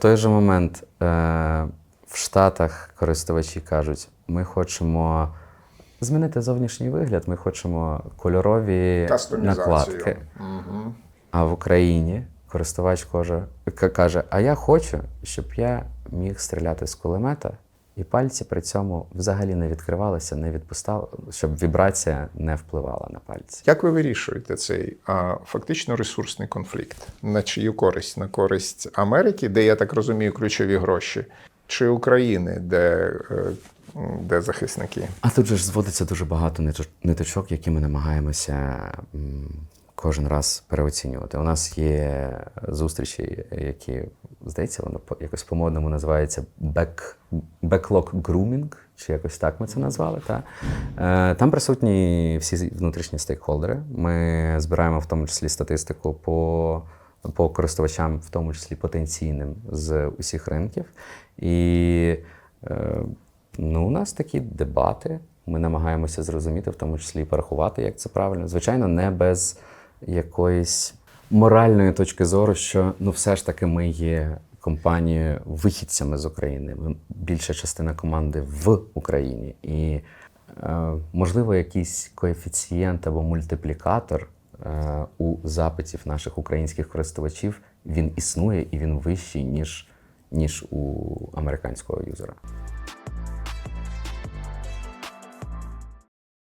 той же момент е, в Штатах користувачі кажуть, ми хочемо змінити зовнішній вигляд, ми хочемо кольорові накладки. накладки. А в Україні користувач каже: А я хочу, щоб я міг стріляти з кулемета, і пальці при цьому взагалі не відкривалися, не відпускали, щоб вібрація не впливала на пальці. Як ви вирішуєте цей а, фактично ресурсний конфлікт? На чию користь? На користь Америки, де я так розумію, ключові гроші, чи України, де, е, де захисники? А тут же ж зводиться дуже багато ниточ- ниточок, які ми намагаємося кожен раз переоцінювати. У нас є зустрічі, які, здається, воно по- якось по-модному називається back, backlog grooming, чи якось так ми це назвали. Та? Е, Там присутні всі внутрішні стейкхолдери. Ми збираємо в тому числі статистику по, по користувачам, в тому числі потенційним з усіх ринків. І е, Ну, у нас такі дебати. Ми намагаємося зрозуміти, в тому числі і порахувати, як це правильно. Звичайно, не без якоїсь моральної точки зору, що ну, все ж таки ми є компанією вихідцями з України. Ми, більша частина команди в Україні. І, е, можливо, якийсь коефіцієнт або мультиплікатор е, у запитів наших українських користувачів він існує і він вищий, ніж, ніж у американського юзера.